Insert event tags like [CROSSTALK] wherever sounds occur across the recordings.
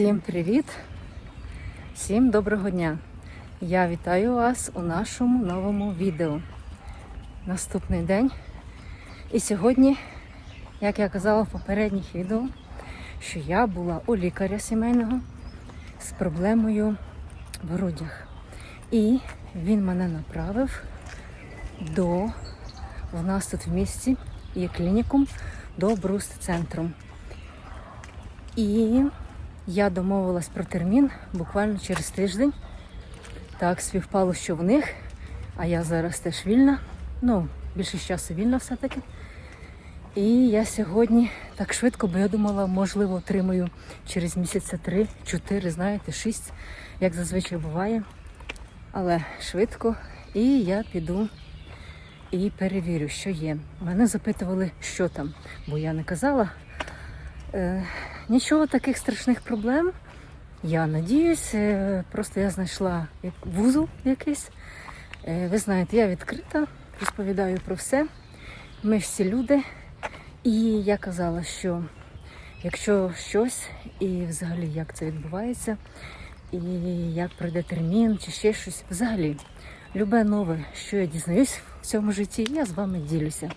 Всім привіт! Всім доброго дня! Я вітаю вас у нашому новому відео. Наступний день. І сьогодні, як я казала в попередніх відео, що я була у лікаря сімейного з проблемою в грудях. І він мене направив до в нас тут в місті є клінікум до Бруст-центру. І я домовилась про термін буквально через тиждень. Так, співпало, що в них, а я зараз теж вільна. Ну, більшість часу вільна все-таки. І я сьогодні так швидко, бо я думала, можливо, отримаю через місяця три, чотири, знаєте, шість, як зазвичай буває. Але швидко. І я піду і перевірю, що є. Мене запитували, що там, бо я не казала. Нічого таких страшних проблем. Я надіюсь, е, просто я знайшла вузол якийсь. Е, ви знаєте, я відкрита, розповідаю про все. Ми всі люди. І я казала, що якщо щось, і взагалі як це відбувається, і як пройде термін, чи ще щось, взагалі, любе нове, що я дізнаюсь в цьому житті, я з вами ділюся.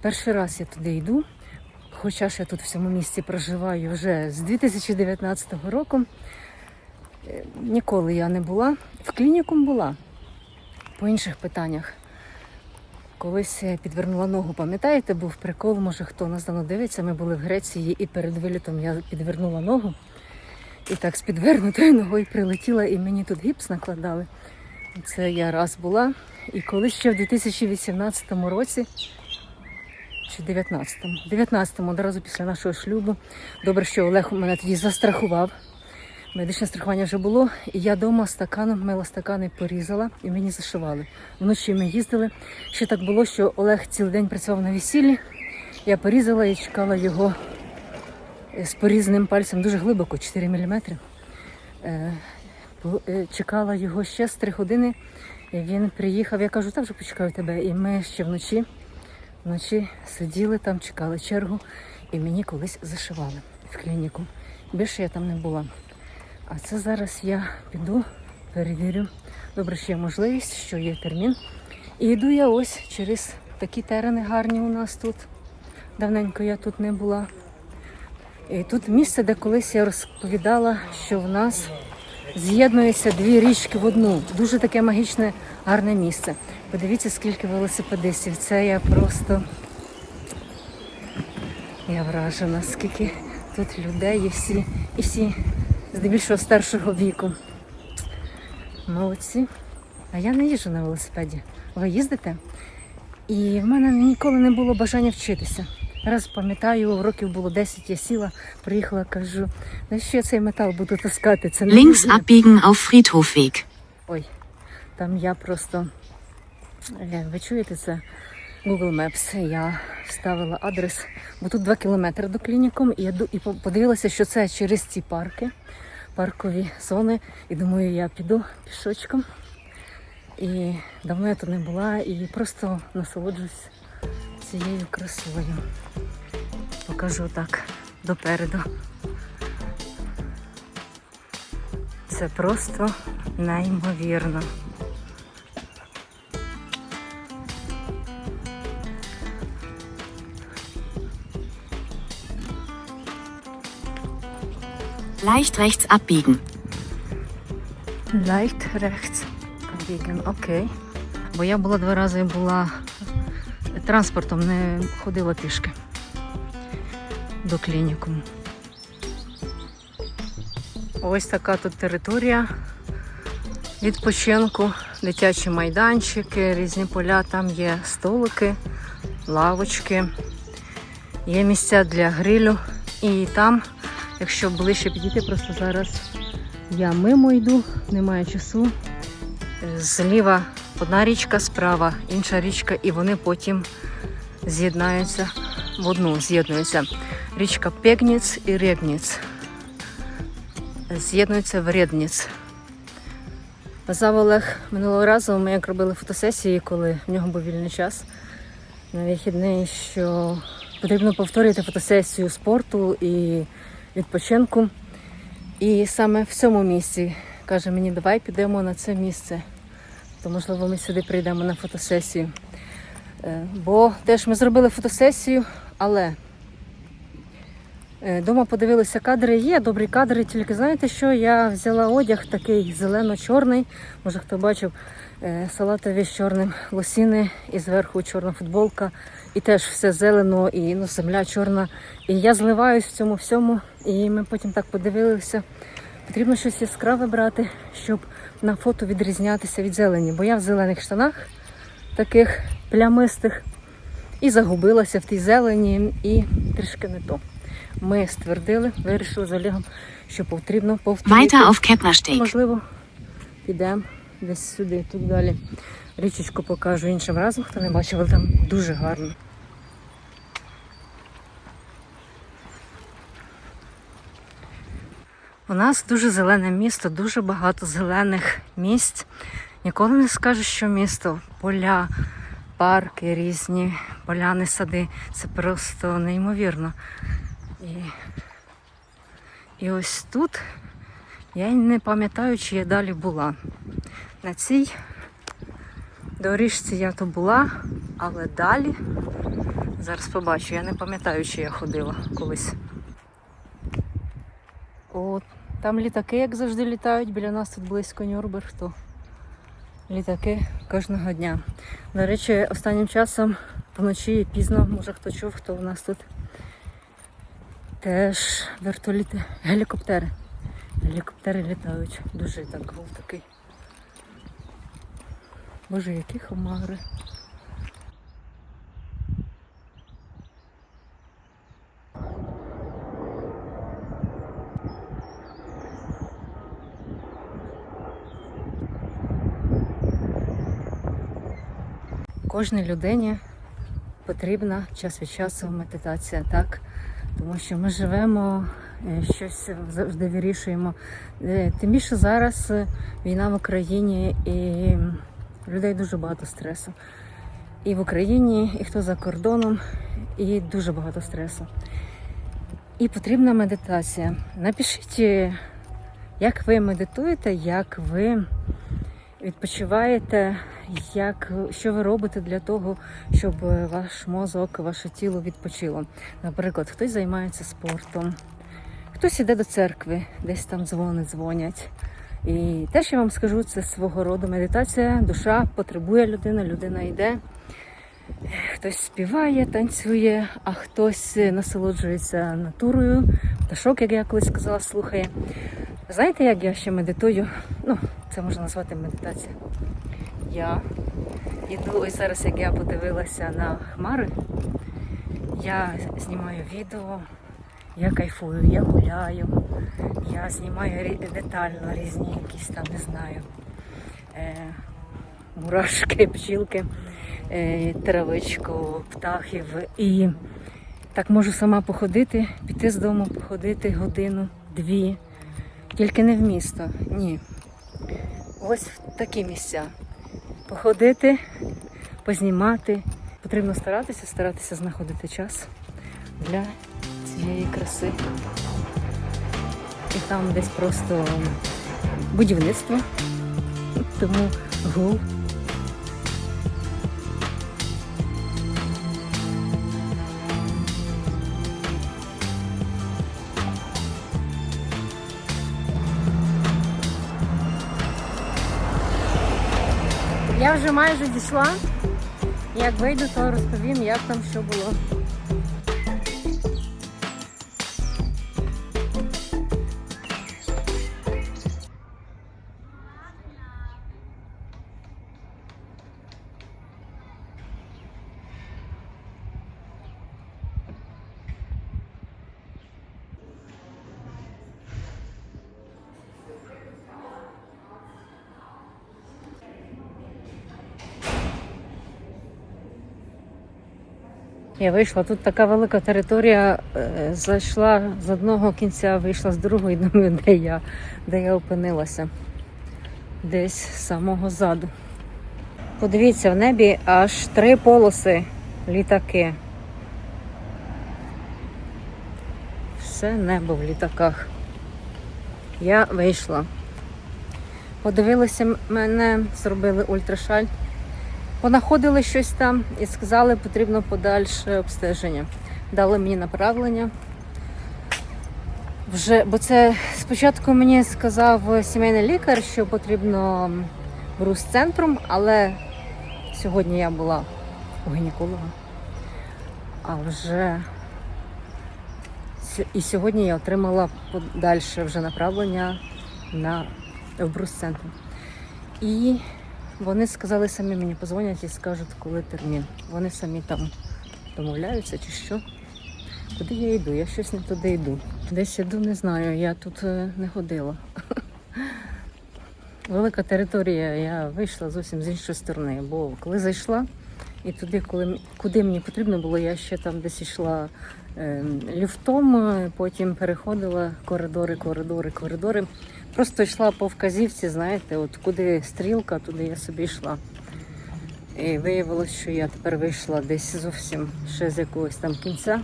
Перший раз я туди йду, хоча ж я тут в цьому місці проживаю вже з 2019 року. Е, Ніколи я не була. В клінікум була по інших питаннях. Колись підвернула ногу, пам'ятаєте, був прикол, може хто нас давно дивиться. Ми були в Греції і перед вилітом я підвернула ногу. І так з підвернутою ногою прилетіла, і мені тут гіпс накладали. Це я раз була. І колись ще в 2018 році, чи 19-му, 19-му, одразу після нашого шлюбу. Добре, що Олег мене тоді застрахував. Медичне страхування вже було, і я вдома стаканом мила стакани порізала і мені зашивали. Вночі ми їздили. Ще так було, що Олег цілий день працював на весіллі. Я порізала і чекала його е, з порізаним пальцем дуже глибоко, 4 мм. Чекала його ще з 3 години. Він приїхав. Я кажу, так вже почекаю тебе. І ми ще вночі, вночі сиділи там, чекали чергу, і мені колись зашивали в клініку. Більше я там не була. А це зараз я піду, перевірю. Добре, що є можливість, що є термін. І йду я ось через такі терени гарні у нас тут. Давненько я тут не була. І тут місце, де колись я розповідала, що в нас з'єднуються дві річки в одну. Дуже таке магічне, гарне місце. Подивіться, скільки велосипедистів. Це я просто я вражена, скільки тут людей і всі, і всі здебільшого старшого віку. Молодці. А я не їжджу на велосипеді. Ви їздите? І в мене ніколи не було бажання вчитися. Раз пам'ятаю, років було 10, я сіла, приїхала, кажу, на що я цей метал буду таскати? Це не Links люблю». abbiegen auf Friedhofweg. Ой, там я просто. Ви чуєте це? Google Maps. Я вставила адрес, бо тут 2 кілометри до клінікум, і я і подивилася, що це через ці парки, паркові зони. І думаю, я піду пішочком. І давно я тут не була і просто насолоджуюсь цією красою. Покажу так допереду. Це просто неймовірно. Leicht rechts abbiegen. Leicht rechts abbiegen, окей. Бо я була два рази була транспортом, не ходила пішки до клініку. Ось така тут територія відпочинку, дитячі майданчики, різні поля, там є столики, лавочки, є місця для грилю. І там, якщо ближче підійти, просто зараз я мимо йду, немає часу. Зліва одна річка, справа інша річка, і вони потім з'єднаються в одну, з'єднуються. Річка Пегніц і Рєгніц. З'єднуються в Рєдніц. Казав Олег минулого разу, ми як робили фотосесії, коли в нього був вільний час на вихідний, що потрібно повторити фотосесію спорту і відпочинку. І саме в цьому місці каже мені, давай підемо на це місце. То можливо ми сюди прийдемо на фотосесію. Е, Бо теж ми зробили фотосесію, але дома подивилися кадри. Є добрі кадри, тільки знаєте що? Я взяла одяг такий зелено-чорний. Може хто бачив е, салатові з чорним лосіни і зверху чорна футболка. І теж все зелено, і ну, земля чорна. І я зливаюсь в цьому всьому. І ми потім так подивилися. Потрібно щось яскраве брати, щоб на фото відрізнятися від зелені. Бо я в зелених штанах таких плямистих і загубилася в тій зелені, і трішки не то. Ми ствердили, вирішили з Олегом, що потрібно повторити. Можливо, підемо десь сюди, тут далі. Річечку покажу іншим разом, хто не бачив, але там дуже гарно. У нас дуже зелене місто, дуже багато зелених місць. Ніколи не скажу, що місто, поля, парки різні, поляни, сади. Це просто неймовірно. І, і ось тут я не пам'ятаю, чи я далі була. На цій доріжці я то була, але далі зараз побачу, я не пам'ятаю, чи я ходила колись. От, там літаки, як завжди, літають. Біля нас тут близько Нюрнберг, літаки кожного дня. До речі, останнім часом вночі пізно, може хто чув, хто у нас тут. Теж вертоліти, гелікоптери. Гелікоптери літають. Дуже так гул такий. Боже, які хмари. Кожній людині потрібна час від часу медитація, так? Тому що ми живемо, е, щось завжди вирішуємо. Е, Тим більше зараз е, війна в Україні і людей дуже багато стресу. І в Україні, і хто за кордоном, і дуже багато стресу. І потрібна медитація. Напишіть, як ви медитуєте, як ви відпочиваєте, як, що ви робите для того, щоб е, ваш мозок, ваше тіло відпочило. Наприклад, хтось займається спортом, хтось іде до церкви, десь там дзвони дзвонять. І теж я вам скажу, це свого роду медитація. Душа потребує людини, людина йде. Хтось співає, танцює, а хтось насолоджується натурою, пташок, як я колись сказала, слухає. Знаєте, як я ще медитую? Ну, це можна назвати медитація. Я йду, ось зараз, як я подивилася на хмари, я знімаю відео, я кайфую, я гуляю, я знімаю детально різні якісь там, не знаю, е, мурашки, [LAUGHS] пчілки, е, травичку, птахів. І так можу сама походити, піти з дому, походити годину, дві. Тільки не в місто, ні. Ось в такі місця. Походити, познімати. Потрібно старатися, старатися знаходити час для цієї краси. І там десь просто будівництво, тому гул. Я вже майже дійшла. Як вийду, то розповім, як там що було. Я вийшла, тут така велика територія, е, зайшла з одного кінця, вийшла з другого і думаю, [LAUGHS] де я, де я опинилася. Десь з самого заду. Подивіться, в небі аж три полоси літаки. Все небо в літаках. я вийшла. Подивилися мене, зробили ультрашаль, понаходили щось там і сказали, потрібно подальше обстеження. Дали мені направлення. Вже, бо це спочатку мені сказав сімейний лікар, що потрібно брус центром, але сьогодні я була у гінеколога. А вже і сьогодні я отримала подальше вже направлення на в брус-центр. І вони сказали самі мені позвонять і скажуть, коли термін. Вони самі там домовляються чи що. Куди я йду? Я щось не туди йду. Десь йду, не знаю, я тут е, не ходила. [LAUGHS] Велика територія, я вийшла зовсім з іншої сторони, бо коли зайшла, і туди, коли, куди мені потрібно було, я ще там десь йшла е, ліфтом, е, потім переходила коридори, коридори, коридори. Просто йшла по вказівці, знаєте, от куди стрілка, туди я собі йшла. І виявилось, що я тепер вийшла десь зовсім ще з якогось там кінця.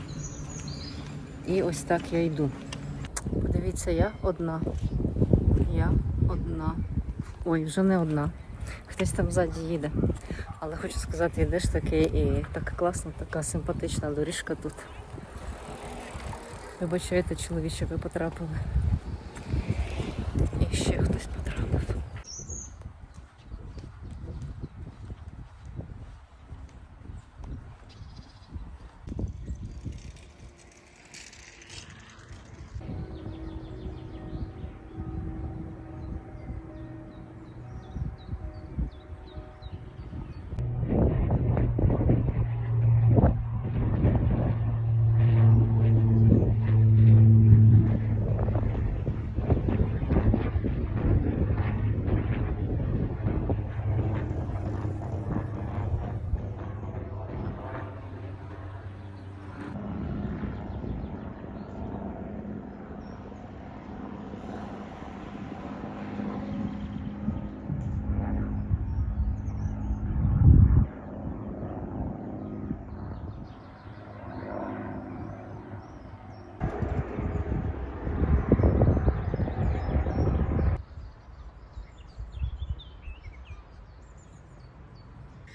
І ось так я йду. Подивіться, я одна. Я одна. Ой, вже не одна. Хтось там ззаді їде. Але хочу сказати, йдеш таки і так класно, така симпатична доріжка тут. Вибачайте, чоловіче, ви потрапили. Ще хтось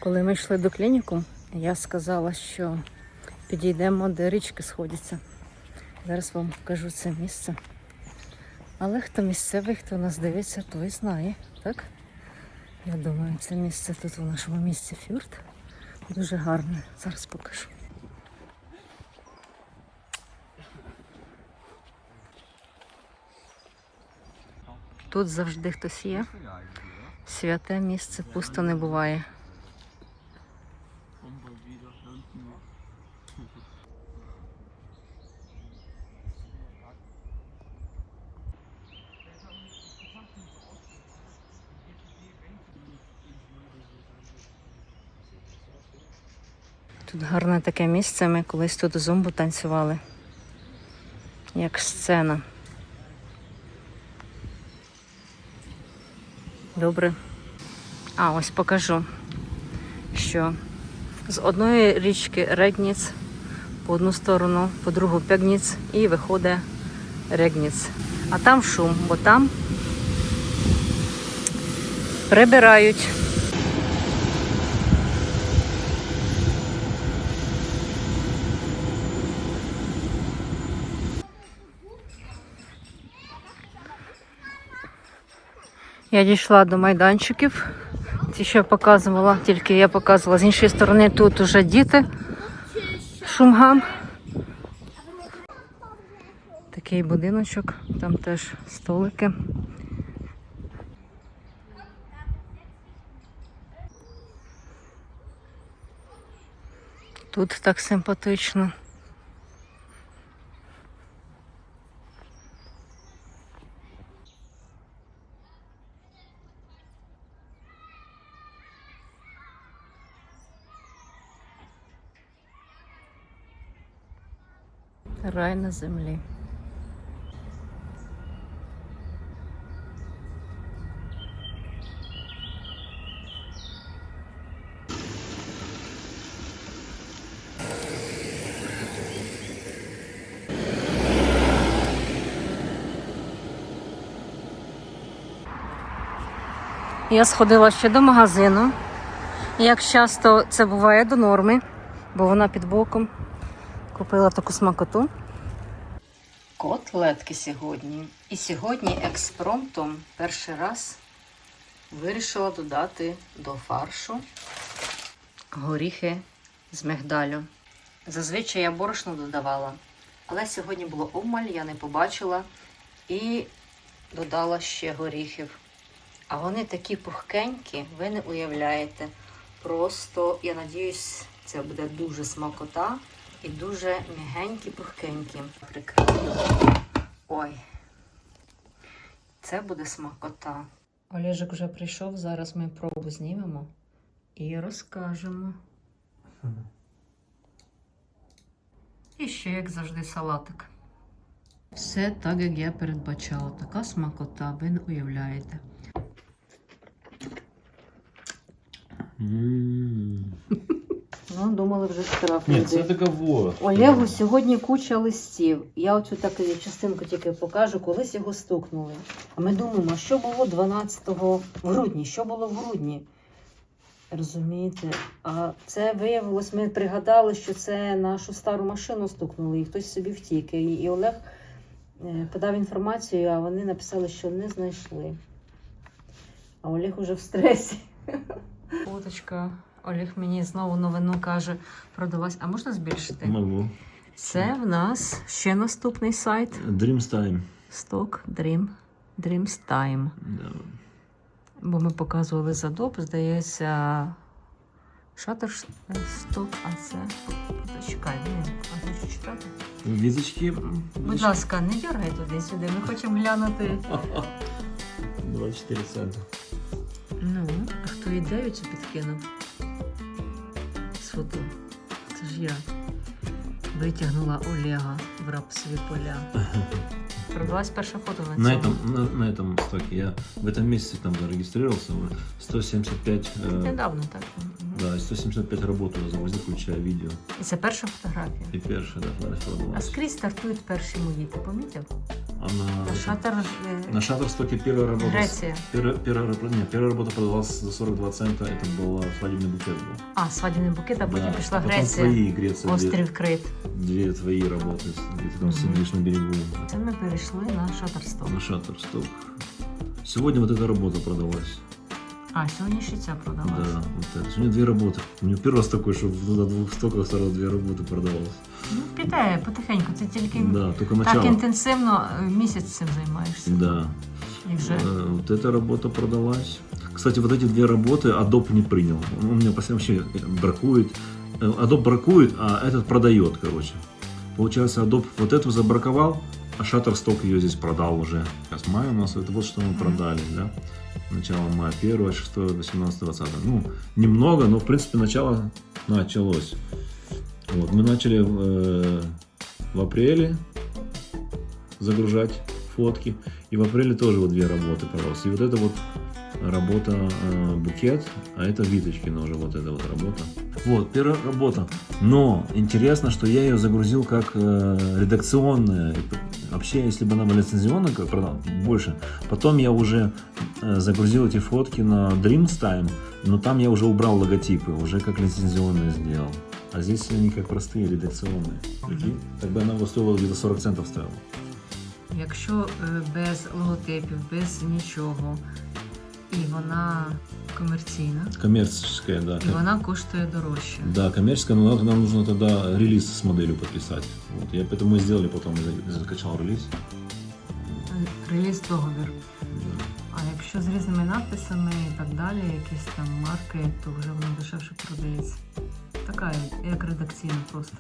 Коли ми йшли до клініку, я сказала, що підійдемо, де річки сходяться. Зараз вам покажу це місце. Але хто місцевий, хто нас дивиться, той знає, так? Я думаю, це місце тут у нашому місці фюрт. Дуже гарне. Зараз покажу. Тут завжди хтось є. Святе місце пусто не буває. Тут гарне таке місце. Ми колись тут зумбу танцювали. Як сцена. Добре. А, ось покажу, що з одної річки Регніц по одну сторону, по другу Пегніц і виходить Регніц. А там шум, бо там прибирають. Я дійшла до майданчиків. Ті, що я показувала, тільки я показувала з іншої сторони, тут уже діти. Шумгам. Такий будиночок, там теж столики. Тут так симпатично. Рай на землі. Я сходила ще до магазину. Як часто це буває до норми, бо вона під боком. Купила таку смакоту. Котлетки сьогодні. І сьогодні експромтом перший раз вирішила додати до фаршу горіхи з мигдалю. Зазвичай я борошно додавала, але сьогодні було обмаль, я не побачила і додала ще горіхів. А вони такі пухкенькі, ви не уявляєте. Просто, я надіюсь, це буде дуже смакота і дуже м'ягенькі, пухкенькі. Прикрию. Ой. Це буде смакота. Олежик вже прийшов, зараз ми пробу знімемо і розкажемо. І ще, як завжди, салатик. Все так, як я передбачала. Така смакота, ви не уявляєте. Ну, думали вже штраф. Ні, це договор. Олегу сьогодні куча листів. Я оцю так частинку тільки покажу, колись його стукнули. А ми думаємо, що було 12 в грудні? Що було в грудні? Розумієте? А це виявилось, ми пригадали, що це нашу стару машину стукнули, і хтось собі втік. І, і Олег е, подав інформацію, а вони написали, що не знайшли. А Олег уже в стресі. Фоточка. Олег мені знову новину каже, продалась. А можна збільшити? Могу. Це в нас ще наступний сайт. Dreams Time. Stock Dream. Dreams Time. Да. Бо ми показували задоб, здається, Shutterstock, а це. Чекай, а хочу читати. Візочки. Будь ласка, не дергай туди-сюди. Ми хочемо глянути. [LAUGHS] 24 цента. Ну, а хто ідею цю підкинув? З фото. Це ж я витягнула Олега в рапсові поля. Продалась перша фото на На цьому. этом, на, на этом стоке я в этом месяце там зарегистрировался. вот, 175, э, Недавно так. Мгм. да, 175 работ я завозил, включая видео. І це перша фотографія. И першая, да, фотография А была. скрізь стартують перші мої, ти помітив? А на, На шатер е, на Shutterstock первая работа... с- Греція. Первая, первая, раб- нет, первая работа продавалась за 42 цента, это был свадебный букет был. А, свадібний букет, а потім Да, пішла потом Греція. твои Греция, две, Острів Крит. две твои работы, где ты там Мгм. сидишь на берегу. Це ми перейшли на шатерсток. На Shutterstock. Сегодня вот эта работа продалась. А, сьогодні ще ця продалась. Да, вот это. У меня две работы. У меня первый раз такой, что на двух стоках сразу две работы продавалось. Ну, піде потихеньку, ти тільки Да, только так начало. інтенсивно е, місяць цим займаєшся. Да. І вже. Э, Вот эта работа продалась. Кстати, вот эти две работы Adobe не принял. Он у меня постоянно вообще бракует. Э, Adobe бракует, а этот продает, короче. Получается, Adobe вот эту забраковал, а Shutterstock ее здесь продал уже. Сейчас мая у нас, это вот что мы Мгм. продали, да? Начало мая, 1, 6, 18, 20. Ну, немного, но в принципе начало началось. Вот, мы начали э, в апреле загружать фотки. И в апреле тоже вот две работы продалось. И вот это вот работа э, букет, а это Виточкина уже вот эта вот работа. Вот, первая работа. Но интересно, что я ее загрузил как э, редакционная. Вообще, если бы она была лицензионная, как продал, больше. Потом я уже э, загрузил эти фотки на Dreams Time, но там я уже убрал логотипы, уже как лицензионные сделал. А здесь они как простые, редакционные. Прикинь? Тогда она бы стоила где-то 40 центов стоила. Якщо е, без логотипів, без нічого, і вона комерційна, Коммерческая, да. і вона коштує дорожче. Да, коммерческая, но нам, нам нужно тогда релиз с моделью подписать. Вот. Я поэтому и сделали потом, за- закачал релиз. Реліз договір. Да. А якщо з різними надписами і так далі, якісь там марки, то вже воно дешевше продається. Така як редакційна просто.